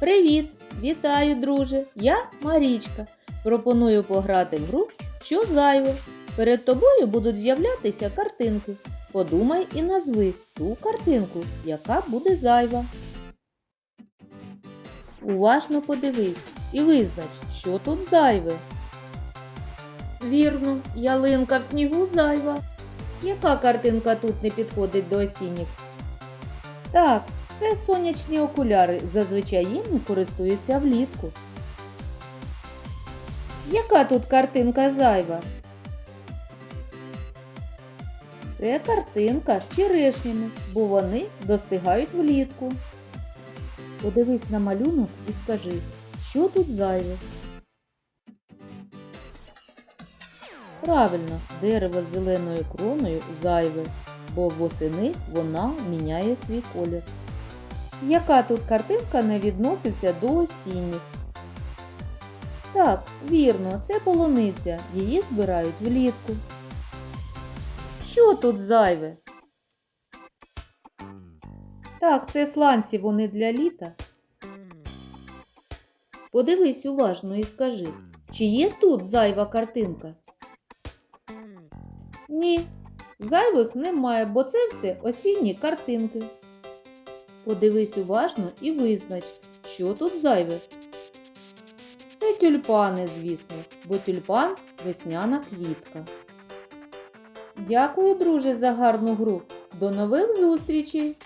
Привіт! Вітаю, друже! Я Марічка. Пропоную пограти в гру Що зайве. Перед тобою будуть з'являтися картинки. Подумай і назви ту картинку, яка буде зайва. Уважно подивись і визнач, що тут зайве. Вірно, ялинка в снігу зайва. Яка картинка тут не підходить до осінніх? Так, це сонячні окуляри. Зазвичай їми користуються влітку. Яка тут картинка зайва? Це картинка з черешнями, бо вони достигають влітку. Подивись на малюнок і скажи, що тут зайве? Правильно, дерево з зеленою кроною зайве, бо восени вона міняє свій колір. Яка тут картинка не відноситься до осінніх? Так, вірно, це полуниця. Її збирають влітку. Що тут зайве? Так, це сланці, вони для літа. Подивись уважно і скажи, чи є тут зайва картинка? Ні, зайвих немає, бо це все осінні картинки. Подивись уважно і визнач, що тут зайве. Це тюльпани, звісно, бо тюльпан весняна квітка. Дякую, друже, за гарну гру. До нових зустрічей!